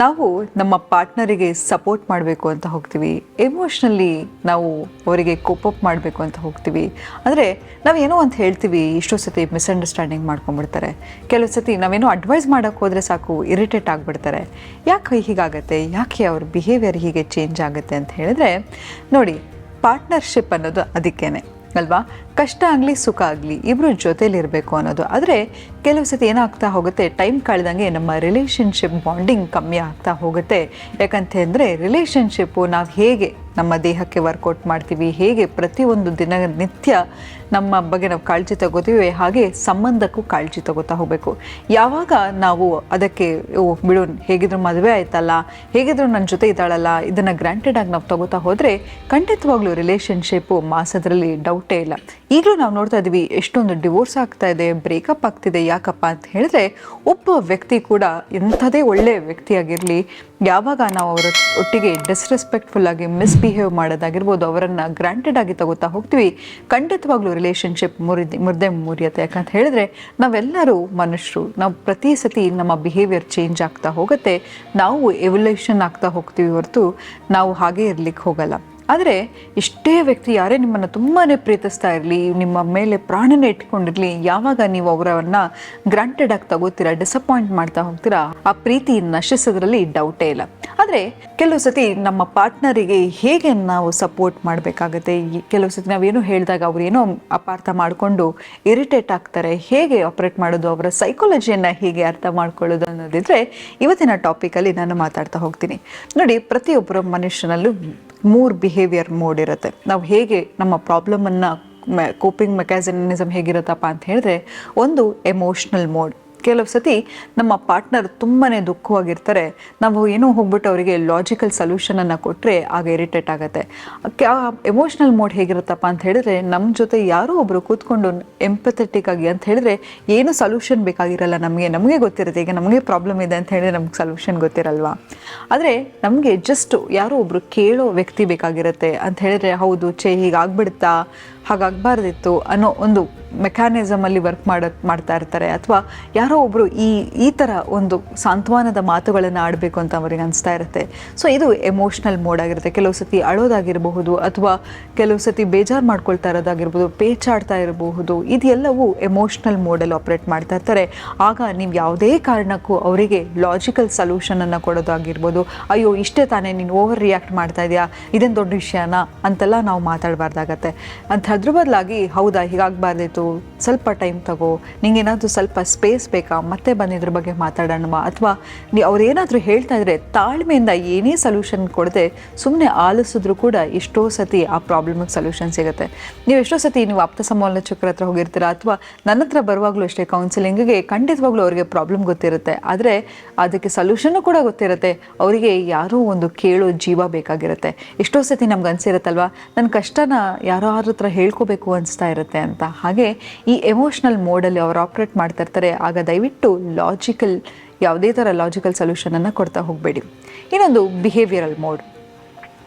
ನಾವು ನಮ್ಮ ಪಾರ್ಟ್ನರಿಗೆ ಸಪೋರ್ಟ್ ಮಾಡಬೇಕು ಅಂತ ಹೋಗ್ತೀವಿ. ಎಮೋಷ್ನಲಿ ನಾವು ಅವರಿಗೆ ಕೋಪಪ್ ಮಾಡಬೇಕು ಅಂತ ಹೋಗ್ತೀವಿ. ಅಂದರೆ ನಾವೇನೋ ಅಂತ ಹೇಳ್ತೀವಿ, ಇಷ್ಟೋ ಸತಿ ಮಿಸ್ಅಂಡರ್ಸ್ಟ್ಯಾಂಡಿಂಗ್ ಮಾಡ್ಕೊಂಡ್ಬಿಡ್ತಾರೆ. ಕೆಲವು ಸತಿ ನಾವೇನೋ ಅಡ್ವೈಸ್ ಮಾಡೋಕ್ಕೆ ಹೋದರೆ ಸಾಕು ಇರಿಟೇಟ್ ಆಗಿಬಿಡ್ತಾರೆ. ಯಾಕೆ ಹೀಗಾಗತ್ತೆ? ಯಾಕೆ ಅವ್ರ ಬಿಹೇವಿಯರ್ ಹೀಗೆ ಚೇಂಜ್ ಆಗುತ್ತೆ ಅಂತ ಹೇಳಿದ್ರೆ, ನೋಡಿ ಪಾರ್ಟ್ನರ್ಶಿಪ್ ಅನ್ನೋದು ಅದಕ್ಕೇನೆ. ಅಲ್ವಾ? ಕಷ್ಟ ಆಗಲಿ, ಸುಖ ಆಗಲಿ ಇಬ್ಬರು ಜೊತೇಲಿರಬೇಕು ಅನ್ನೋದು. ಆದರೆ ಕೆಲವು ಸತಿ ಏನಾಗ್ತಾ ಹೋಗುತ್ತೆ ಟೈಮ್ ಕಳೆದಂಗೆ ನಮ್ಮ ರಿಲೇಷನ್ಶಿಪ್ ಬಾಂಡಿಂಗ್ ಕಮ್ಮಿ ಆಗ್ತಾ ಹೋಗುತ್ತೆ. ಯಾಕಂತ ಅಂದರೆ ರಿಲೇಷನ್ಶಿಪ್ಪು ನಾವು ಹೇಗೆ ನಮ್ಮ ದೇಹಕ್ಕೆ ವರ್ಕೌಟ್ ಮಾಡ್ತೀವಿ, ಹೇಗೆ ಪ್ರತಿಯೊಂದು ದಿನ ನಿತ್ಯ ನಮ್ಮ ಬಗ್ಗೆ ನಾವು ಕಾಳಜಿ ತಗೋತೀವಿ, ಹಾಗೆ ಸಂಬಂಧಕ್ಕೂ ಕಾಳಜಿ ತಗೋತಾ ಹೋಗಬೇಕು. ಯಾವಾಗ ನಾವು ಅದಕ್ಕೆ, ಓ, ಬಿಡು, ಹೇಗಿದ್ರು ಮದುವೆ ಆಯ್ತಲ್ಲ, ಹೇಗಿದ್ರು ನನ್ನ ಜೊತೆ ಇದ್ದಾಳಲ್ಲ, ಇದನ್ನು ಗ್ರ್ಯಾಂಟೆಡಾಗಿ ನಾವು ತಗೋತಾ ಹೋದರೆ ಖಂಡಿತವಾಗ್ಲೂ ರಿಲೇಷನ್ಶಿಪ್ಪು ಮಾಸದ್ರಲ್ಲಿ ಡೌಟೇ ಇಲ್ಲ. ಈಗಲೂ ನಾವು ನೋಡ್ತಾ ಇದ್ದೀವಿ ಎಷ್ಟೊಂದು ಡಿವೋರ್ಸ್ ಆಗ್ತಾ ಇದೆ ಬ್ರೇಕಪ್ ಆಗ್ತಿದೆ, ಯಾಕಪ್ಪ ಅಂತ ಹೇಳಿದ್ರೆ, ಒಬ್ಬ ವ್ಯಕ್ತಿ ಕೂಡ ಎಂಥದೇ ಒಳ್ಳೆಯ ವ್ಯಕ್ತಿಯಾಗಿರಲಿ ಯಾವಾಗ ನಾವು ಅವರ ಒಟ್ಟಿಗೆ ಡಿಸ್ರೆಸ್ಪೆಕ್ಟ್ಫುಲ್ ಆಗಿ ಮಿಸ್ಬಿಹೇವ್ ಮಾಡೋದಾಗಿರ್ಬೋದು, ಅವರನ್ನು ಗ್ರಾಂಟೆಡ್ ಆಗಿ ತಗೋತಾ ಹೋಗ್ತೀವಿ, ಖಂಡಿತವಾಗ್ಲೂ ರಿಲೇಶನ್ಶಿಪ್ ಮುರಿದು, ಮುರಿದೇ ಮುರಿಯುತ್ತೆ. ಯಾಕಂತ ಹೇಳಿದ್ರೆ, ನಾವೆಲ್ಲರೂ ಮನುಷ್ಯರು, ನಾವು ಪ್ರತಿ ಸತಿ ನಮ್ಮ ಬಿಹೇವಿಯರ್ ಚೇಂಜ್ ಆಗ್ತಾ ಹೋಗುತ್ತೆ. ನಾವು ಎವಲ್ಯೂಷನ್ ಆಗ್ತಾ ಹೋಗ್ತೀವಿ ಹೊರತು, ನಾವು ಹಾಗೆ ಇರ್ಲಿಕ್ಕೆ ಹೋಗಲ್ಲ. ಆದರೆ ಎಷ್ಟೇ ವ್ಯಕ್ತಿ ಯಾರೇ ನಿಮ್ಮನ್ನು ತುಂಬಾ ಪ್ರೀತಿಸ್ತಾ ಇರಲಿ, ನಿಮ್ಮ ಮೇಲೆ ಪ್ರಾಣನೇ ಇಟ್ಕೊಂಡಿರಲಿ, ಯಾವಾಗ ನೀವು ಅವರನ್ನು ಗ್ರಾಂಟೆಡ್ ಆಗಿ ತಗೋತೀರಾ ಡಿಸಪಾಯಿಂಟ್ ಮಾಡ್ತಾ ಹೋಗ್ತೀರಾ, ಆ ಪ್ರೀತಿ ನಶಿಸೋದ್ರಲ್ಲಿ ಡೌಟೇ ಇಲ್ಲ. ಆದರೆ ಕೆಲವು ಸತಿ ನಮ್ಮ ಪಾರ್ಟ್ನರಿಗೆ ಹೇಗೆ ನಾವು ಸಪೋರ್ಟ್ ಮಾಡಬೇಕಾಗತ್ತೆ? ಕೆಲವು ಸತಿ ನಾವೇನು ಹೇಳಿದಾಗ ಅವ್ರು ಏನೋ ಅಪಾರ್ಥ ಮಾಡಿಕೊಂಡು ಇರಿಟೇಟ್ ಆಗ್ತಾರೆ. ಹೇಗೆ ಆಪ್ರೇಟ್ ಮಾಡೋದು? ಅವರ ಸೈಕಾಲಜಿಯನ್ನು ಹೇಗೆ ಅರ್ಥ ಮಾಡ್ಕೊಳ್ಳೋದು ಅನ್ನೋದಿದ್ರೆ ಇವತ್ತಿನ ಟಾಪಿಕಲ್ಲಿ ನಾನು ಮಾತಾಡ್ತಾ ಹೋಗ್ತೀನಿ. ನೋಡಿ, ಪ್ರತಿಯೊಬ್ಬರ ಮನುಷ್ಯನಲ್ಲೂ ಮೂರು ಬಿಹೇವಿಯರ್ ಮೋಡ್ ಇರುತ್ತೆ ನಾವು ಹೇಗೆ ನಮ್ಮ ಪ್ರಾಬ್ಲಮನ್ನು ಕೋಪಿಂಗ್ ಮೆಕ್ಯಾನಿಸಮ್ ಹೇಗಿರುತ್ತಪ್ಪ ಅಂತ ಹೇಳಿದ್ರೆ, ಒಂದು ಎಮೋಷ್ನಲ್ ಮೋಡ್ ಕೆಲವು ಸತಿ ನಮ್ಮ ಪಾರ್ಟ್ನರ್ ತುಂಬಾ ದುಃಖವಾಗಿರ್ತಾರೆ. ನಾವು ಏನೋ ಹೋಗ್ಬಿಟ್ಟು ಅವರಿಗೆ ಲಾಜಿಕಲ್ ಸೊಲ್ಯೂಷನನ್ನು ಕೊಟ್ಟರೆ ಆಗ ಇರಿಟೇಟ್ ಆಗುತ್ತೆ. ಎಮೋಷ್ನಲ್ ಮೋಡ್ ಹೇಗಿರುತ್ತಪ್ಪ ಅಂತ ಹೇಳಿದ್ರೆ ನಮ್ಮ ಜೊತೆ ಯಾರೋ ಒಬ್ಬರು ಕೂತ್ಕೊಂಡು ಎಂಪಥೆಟಿಕ್ ಆಗಿ ಅಂತ ಹೇಳಿದ್ರೆ ಏನು ಸೊಲ್ಯೂಷನ್ ಬೇಕಾಗಿರಲ್ಲ ನಮಗೆ. ನಮಗೆ ಗೊತ್ತಿರುತ್ತೆ, ಈಗ ನಮಗೆ ಪ್ರಾಬ್ಲಮ್ ಇದೆ ಅಂತ ಹೇಳಿದ್ರೆ ನಮ್ಗೆ ಸೊಲ್ಯೂಷನ್ ಗೊತ್ತಿರಲ್ವಾ? ಆದರೆ ನಮಗೆ ಜಸ್ಟ್ ಯಾರೋ ಒಬ್ಬರು ಕೇಳೋ ವ್ಯಕ್ತಿ ಬೇಕಾಗಿರುತ್ತೆ ಅಂತ ಹೇಳಿದ್ರೆ ಹೌದು, ಛೇ ಹೀಗಾಗ್ಬಿಡ್ತಾ, ಹಾಗಾಗಬಾರ್ದಿತ್ತು ಅನ್ನೋ ಒಂದು ಮೆಕ್ಯಾನಿಸಮಲ್ಲಿ ವರ್ಕ್ ಮಾಡ, ಮಾಡ್ತಾ ಇರ್ತಾರೆ. ಅಥವಾ ಯಾರೋ ಒಬ್ಬರು ಈ ಈ ಥರ ಒಂದು ಸಾಂತ್ವನದ ಮಾತುಗಳನ್ನು ಆಡಬೇಕು ಅಂತ ಅವರಿಗೆ ಅನಿಸ್ತಾ ಇರುತ್ತೆ. ಸೊ ಇದು ಎಮೋಷ್ನಲ್ ಮೋಡ್ ಆಗಿರುತ್ತೆ. ಕೆಲವು ಸತಿ ಅಳೋದಾಗಿರಬಹುದು ಅಥವಾ ಕೆಲವು ಸತಿ ಬೇಜಾರು ಮಾಡ್ಕೊಳ್ತಾ ಇರೋದಾಗಿರ್ಬೋದು ಪೇಚಾಡ್ತಾ ಇರಬಹುದು ಇದೆಲ್ಲವೂ ಎಮೋಷ್ನಲ್ ಮೋಡಲ್ಲಿ ಆಪ್ರೇಟ್ ಮಾಡ್ತಾ ಇರ್ತಾರೆ. ಆಗ ನೀವು ಯಾವುದೇ ಕಾರಣಕ್ಕೂ ಅವರಿಗೆ ಲಾಜಿಕಲ್ ಸೊಲ್ಯೂಷನನ್ನು ಕೊಡೋದಾಗಿರ್ಬೋದು, ಅಯ್ಯೋ, ಇಷ್ಟೇ ತಾನೇ, ನೀನು ಓವರ್ ರಿಯಾಕ್ಟ್ ಮಾಡ್ತಾ ಇದೆಯಾ? ಇದೇನು ದೊಡ್ಡ ವಿಷಯನಾ? ಅಂತೆಲ್ಲ ನಾವು ಮಾತಾಡಬಾರ್ದಾಗತ್ತೆ. ಅಂತ ಅದ್ರ ಬದಲಾಗಿ, ಹೌದಾ, ಹೀಗಾಗಬಾರ್ದಿತ್ತು. ಸ್ವಲ್ಪ ಟೈಮ್ ತಗೋ, ನಿಂಗೇನಾದರೂ ಸ್ವಲ್ಪ ಸ್ಪೇಸ್ ಬೇಕಾ? ಮತ್ತೆ ಬಂದಿದ್ರ ಬಗ್ಗೆ ಮಾತಾಡೋಣ ಅಥವಾ ನೀ ಅವ್ರೇನಾದರೂ ಹೇಳ್ತಾ ಇದ್ರೆ ತಾಳ್ಮೆಯಿಂದ ಏನೇ ಸೊಲ್ಯೂಷನ್ ಕೊಡದೆ ಸುಮ್ಮನೆ ಆಲಿಸಿದ್ರು ಕೂಡ ಎಷ್ಟೋ ಸತಿ ಆ ಪ್ರಾಬ್ಲಮಿಗೆ ಸೊಲ್ಯೂಷನ್ ಸಿಗುತ್ತೆ. ನೀವು ಎಷ್ಟೋ ಸತಿ ನೀವು ಆಪ್ತ ಸಮಾಲೋಚಕರ ಹತ್ರ ಹೋಗಿರ್ತೀರ? ಅಥವಾ ನನ್ನ ಹತ್ರ ಬರುವಾಗಲೂ ಅಷ್ಟೇ ಕೌನ್ಸಿಲಿಂಗಿಗೆ ಖಂಡಿತವಾಗ್ಲೂ ಅವರಿಗೆ ಪ್ರಾಬ್ಲಮ್ ಗೊತ್ತಿರುತ್ತೆ. ಆದರೆ ಅದಕ್ಕೆ ಸೊಲ್ಯೂಷನ್ನು ಕೂಡ ಗೊತ್ತಿರುತ್ತೆ. ಅವರಿಗೆ ಯಾರೋ ಒಂದು ಕೇಳೋ ಜೀವ ಬೇಕಾಗಿರುತ್ತೆ. ಎಷ್ಟೋ ಸತಿ ನಮ್ಗೆ ಅನ್ಸಿರುತ್ತಲ್ವಾ? ನನ್ನ ಕಷ್ಟನ ಯಾರೋ ಹತ್ರ ಹೇಳ್ಕೋಬೇಕು ಅನಿಸ್ತಾ ಇರುತ್ತೆ ಅಂತ. ಹಾಗೆ ಈ ಎಮೋಷ್ನಲ್ ಮೋಡಲ್ಲಿ ಅವ್ರು ಆಪ್ರೇಟ್ ಮಾಡ್ತಾ ಇರ್ತಾರೆ, ಆಗ ದಯವಿಟ್ಟು ಲಾಜಿಕಲ್ ಯಾವುದೇ ಥರ ಲಾಜಿಕಲ್ ಸೊಲ್ಯೂಷನನ್ನು ಕೊಡ್ತಾ ಹೋಗಬೇಡಿ. ಇನ್ನೊಂದು ಬಿಹೇವಿಯರಲ್ ಮೋಡ್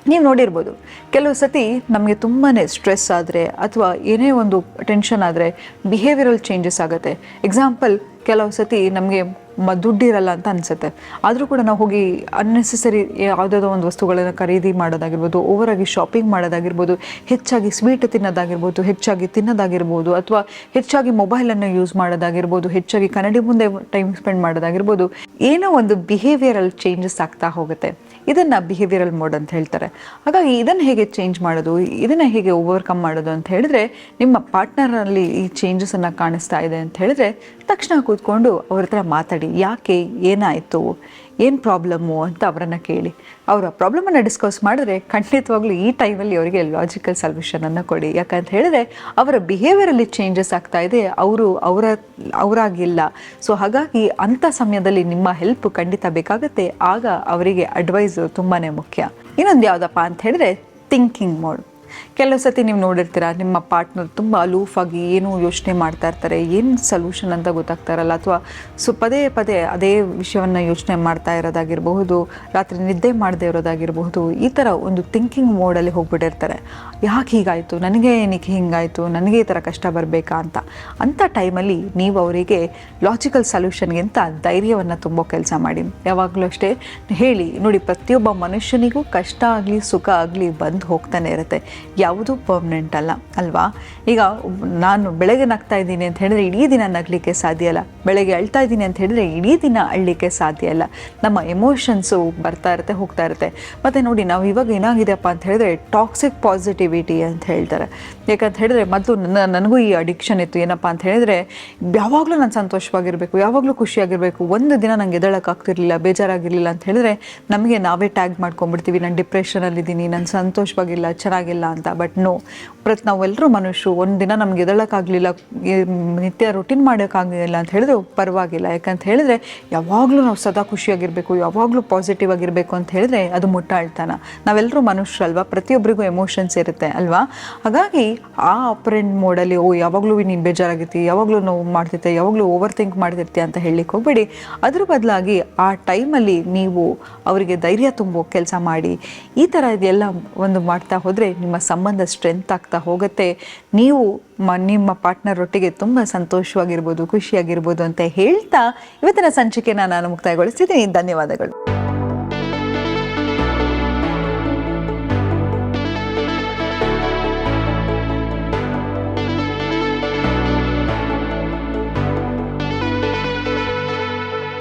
ನೀವು ನೋಡಿರ್ಬೋದು, ಕೆಲವು ಸತಿ ನಮಗೆ ತುಂಬಾ ಸ್ಟ್ರೆಸ್ ಆದರೆ ಅಥವಾ ಏನೇ ಒಂದು ಟೆನ್ಷನ್ ಆದರೆ ಬಿಹೇವಿಯರಲ್ ಚೇಂಜಸ್ ಆಗುತ್ತೆ. ಎಕ್ಸಾಂಪಲ್ ಕೆಲವು ಸತಿ ನಮಗೆ ಮ ದುಡ್ಡಿರಲ್ಲ ಅಂತ ಅನಿಸುತ್ತೆ. ಆದರೂ ಕೂಡ ನಾವು ಹೋಗಿ ಅನ್ನೆಸೆಸರಿ ಯಾವುದಾದ್ರು ಒಂದು ವಸ್ತುಗಳನ್ನು ಖರೀದಿ ಮಾಡೋದಾಗಿರ್ಬೋದು ಓವರಾಗಿ ಶಾಪಿಂಗ್ ಮಾಡೋದಾಗಿರ್ಬೋದು, ಹೆಚ್ಚಾಗಿ ಸ್ವೀಟ್ ತಿನ್ನೋದಾಗಿರ್ಬೋದು, ಹೆಚ್ಚಾಗಿ ತಿನ್ನೋದಾಗಿರ್ಬೋದು, ಅಥವಾ ಹೆಚ್ಚಾಗಿ ಮೊಬೈಲನ್ನು ಯೂಸ್ ಮಾಡೋದಾಗಿರ್ಬೋದು, ಹೆಚ್ಚಾಗಿ ಕನ್ನಡಿ ಮುಂದೆ ಟೈಮ್ ಸ್ಪೆಂಡ್ ಮಾಡೋದಾಗಿರ್ಬೋದು, ಏನೋ ಒಂದು ಬಿಹೇವಿಯರಲ್ ಚೇಂಜಸ್ ಆಗ್ತಾ ಹೋಗುತ್ತೆ. ಇದನ್ನು ಬಿಹೇವಿಯರಲ್ ಮೋಡ್ ಅಂತ ಹೇಳ್ತಾರೆ. ಹಾಗಾಗಿ ಇದನ್ನು ಹೇಗೆ ಚೇಂಜ್ ಮಾಡೋದು, ಇದನ್ನು ಹೇಗೆ ಓವರ್ಕಮ್ ಮಾಡೋದು ಅಂತ ಹೇಳಿದ್ರೆ, ನಿಮ್ಮ ಪಾರ್ಟ್ನರಲ್ಲಿ ಈ ಚೇಂಜಸನ್ನು ಕಾಣಿಸ್ತಾ ಇದೆ ಅಂತ ಹೇಳಿದ್ರೆ, ತಕ್ಷಣ ಕೂತ್ಕೊಂಡು ಅವ್ರ ಮಾತಾಡಿ, ಯಾಕೆ ಏನಾಯಿತು ಏನು ಪ್ರಾಬ್ಲಮ್ಮು ಅಂತ ಅವರನ್ನು ಕೇಳಿ. ಅವರ ಪ್ರಾಬ್ಲಮನ್ನು ಡಿಸ್ಕಸ್ ಮಾಡಿದ್ರೆ ಖಂಡಿತವಾಗ್ಲೂ ಈ ಟೈಮಲ್ಲಿ ಅವರಿಗೆ ಲಾಜಿಕಲ್ ಸಲ್ಯೂಷನನ್ನು ಕೊಡಿ. ಯಾಕಂತ ಹೇಳಿದ್ರೆ ಅವರ ಬಿಹೇವಿಯರಲ್ಲಿ ಚೇಂಜಸ್ ಆಗ್ತಾ ಇದೆ. ಅವರು ಅವರ, ಅವರಾಗಿಲ್ಲ. ಸೊ ಹಾಗಾಗಿ ಅಂಥ ಸಮಯದಲ್ಲಿ ನಿಮ್ಮ ಹೆಲ್ಪ್ ಖಂಡಿತ ಬೇಕಾಗುತ್ತೆ. ಆಗ ಅವರಿಗೆ ಅಡ್ವೈಸು ತುಂಬಾ ಮುಖ್ಯ. ಇನ್ನೊಂದು ಯಾವುದಪ್ಪ ಅಂತ ಹೇಳಿದ್ರೆ ಥಿಂಕಿಂಗ್ ಮೋಡ್ ಕೆಲವು ಸತಿ ನೀವು ನೋಡಿರ್ತೀರ, ನಿಮ್ಮ ಪಾರ್ಟ್ನರ್ ತುಂಬ ಅಲೂಫಾಗಿ ಏನು ಯೋಚನೆ ಮಾಡ್ತಾ ಇರ್ತಾರೆ, ಏನು ಸೊಲ್ಯೂಷನ್ ಅಂತ ಗೊತ್ತಾಗ್ತಾ ಇರಲ್ಲ, ಅಥವಾ ಸೊ ಪದೇ ಪದೇ ಅದೇ ವಿಷಯವನ್ನು ಯೋಚನೆ ಮಾಡ್ತಾ ಇರೋದಾಗಿರಬಹುದು, ರಾತ್ರಿ ನಿದ್ದೆ ಮಾಡದೇ ಇರೋದಾಗಿರಬಹುದು, ಈ ಥರ ಒಂದು ಥಿಂಕಿಂಗ್ ಮೋಡಲ್ಲಿ ಹೋಗ್ಬಿಟ್ಟಿರ್ತಾರೆ. ಯಾಕೆ ಹೀಗಾಯಿತು? ನನಗೆ ಏನಕ್ಕೆ ಹಿಂಗಾಯಿತು? ನನಗೆ ಈ ಥರ ಕಷ್ಟ ಬರಬೇಕಾ ಅಂತ. ಅಂಥ ಟೈಮಲ್ಲಿ ನೀವು ಅವರಿಗೆ ಲಾಜಿಕಲ್ ಸೊಲ್ಯೂಷನ್ಗಿಂತ ಧೈರ್ಯವನ್ನು ತುಂಬೋ ಕೆಲಸ ಮಾಡಿ. ಯಾವಾಗಲೂ ಅಷ್ಟೇ, ಹೇಳಿ, ನೋಡಿ ಪ್ರತಿಯೊಬ್ಬ ಮನುಷ್ಯನಿಗೂ ಕಷ್ಟ ಆಗಲಿ, ಸುಖ ಆಗಲಿ ಬಂದು ಹೋಗ್ತಾನೆ ಇರುತ್ತೆ. ಯಾವುದೂ ಪರ್ಮನೆಂಟ್ ಅಲ್ಲ, ಅಲ್ವಾ? ಈಗ ನಾನು ಬೆಳಗ್ಗೆ ನಗ್ತಾ ಇದ್ದೀನಿ ಅಂತ ಹೇಳಿದ್ರೆ ಇಡೀ ದಿನ ನಗಲಿಕ್ಕೆ ಸಾಧ್ಯ ಇಲ್ಲ ಬೆಳಗ್ಗೆ ಅಳ್ತಾ ಇದ್ದೀನಿ ಅಂತ ಹೇಳಿದ್ರೆ ಇಡೀ ದಿನ ಅಳ್ಲಿಕ್ಕೆ ಸಾಧ್ಯ ಇಲ್ಲ ನಮ್ಮ ಎಮೋಷನ್ಸು ಬರ್ತಾ ಇರುತ್ತೆ, ಹೋಗ್ತಾ ಇರುತ್ತೆ. ಮತ್ತು ನೋಡಿ, ನಾವು ಇವಾಗ ಏನಾಗಿದೆಯಪ್ಪ ಅಂತ ಹೇಳಿದ್ರೆ ಟಾಕ್ಸಿಕ್ ಪಾಸಿಟಿವಿಟಿ ಅಂತ ಹೇಳ್ತಾರೆ. ಯಾಕಂತ ಹೇಳಿದ್ರೆ ಮೊದಲು ನನ್ನ ನನಗೂ ಈ ಅಡಿಕ್ಷನ್ ಇತ್ತು. ಏನಪ್ಪ ಅಂತ ಹೇಳಿದ್ರೆ ಯಾವಾಗಲೂ ನಾನು ಸಂತೋಷವಾಗಿರಬೇಕು, ಯಾವಾಗಲೂ ಖುಷಿಯಾಗಿರಬೇಕು. ಒಂದು ದಿನ ನಂಗೆ ಎದಳಕ್ಕಾಗ್ತಿರ್ಲಿಲ್ಲ, ಬೇಜಾರಾಗಿರಲಿಲ್ಲ ಅಂತ ಹೇಳಿದ್ರೆ ನಮಗೆ ನಾವೇ ಟ್ಯಾಗ್ ಮಾಡ್ಕೊಂಡ್ಬಿಡ್ತೀವಿ. ನಾನು ಡಿಪ್ರೆಷನಲ್ಲಿದ್ದೀನಿ ನಾನು ಸಂತೋಷವಾಗಿಲ್ಲ, ಚೆನ್ನಾಗಿಲ್ಲ ಅಂತ. ಬಟ್ ನೋ ಪ್ರತಿ ನಾವೆಲ್ಲರೂ ಮನುಷ್ಯರು ಒಂದು ದಿನ ನಮ್ಗೆ ಎದಳಕ್ಕಾಗಲಿಲ್ಲ ನಿತ್ಯ ರುಟೀನ್ ಮಾಡೋಕ್ಕಾಗಲಿಲ್ಲ ಅಂತ ಹೇಳಿದ್ರೆ ಪರವಾಗಿಲ್ಲ. ಯಾಕಂತ ಹೇಳಿದ್ರೆ ಯಾವಾಗಲೂ ನಾವು ಸದಾ ಖುಷಿಯಾಗಿರಬೇಕು, ಯಾವಾಗಲೂ ಪಾಸಿಟಿವ್ ಆಗಿರಬೇಕು ಅಂತ ಹೇಳಿದ್ರೆ ಅದು ಮುಟ್ಟಾಳ್ತಾನ. ನಾವೆಲ್ಲರೂ ಮನುಷ್ಯರಲ್ವಾ? ಪ್ರತಿಯೊಬ್ಬರಿಗೂ ಎಮೋಷನ್ಸ್ ಇರುತ್ತೆ ಅಲ್ವಾ? ಹಾಗಾಗಿ ಆ ಅಪರೆಂಟ್ ಮೋಡಲ್ಲಿ ಓ, ಯಾವಾಗಲೂ ನೀನು ಬೇಜಾರಾಗಿರ್ತಿ, ಯಾವಾಗಲೂ ನೋವು ಮಾಡ್ತಿರ್ತೆ, ಯಾವಾಗಲೂ ಓವರ್ ಥಿಂಕ್ ಮಾಡ್ತಿರ್ತೀಯ ಅಂತ ಹೇಳಲಿಕ್ಕೆ ಹೋಗ್ಬೇಡಿ. ಅದ್ರ ಬದಲಾಗಿ ಆ ಟೈಮಲ್ಲಿ ನೀವು ಅವರಿಗೆ ಧೈರ್ಯ ತುಂಬೋ ಕೆಲಸ ಮಾಡಿ. ಈ ಥರ ಇದೆಲ್ಲ ಒಂದು ಮಾಡ್ತಾ ಹೋದರೆ ನಿಮ್ಮ ಸಂಬಂಧ ಸ್ಟ್ರೆಂತ್ ಆಗ್ತಾ ಹೋಗುತ್ತೆ. ನೀವು ಮ, ನಿಮ್ಮ ಪಾರ್ಟ್ನರ್ ಒಟ್ಟಿಗೆ ತುಂಬ ಸಂತೋಷವಾಗಿರ್ಬೋದು, ಖುಷಿಯಾಗಿರ್ಬೋದು ಅಂತ ಹೇಳ್ತಾ ಇವತ್ತಿನ ಸಂಚಿಕೆನ ನಾನು ಮುಕ್ತಾಯಗೊಳಿಸ್ತಿದ್ದೀನಿ. ಧನ್ಯವಾದಗಳು.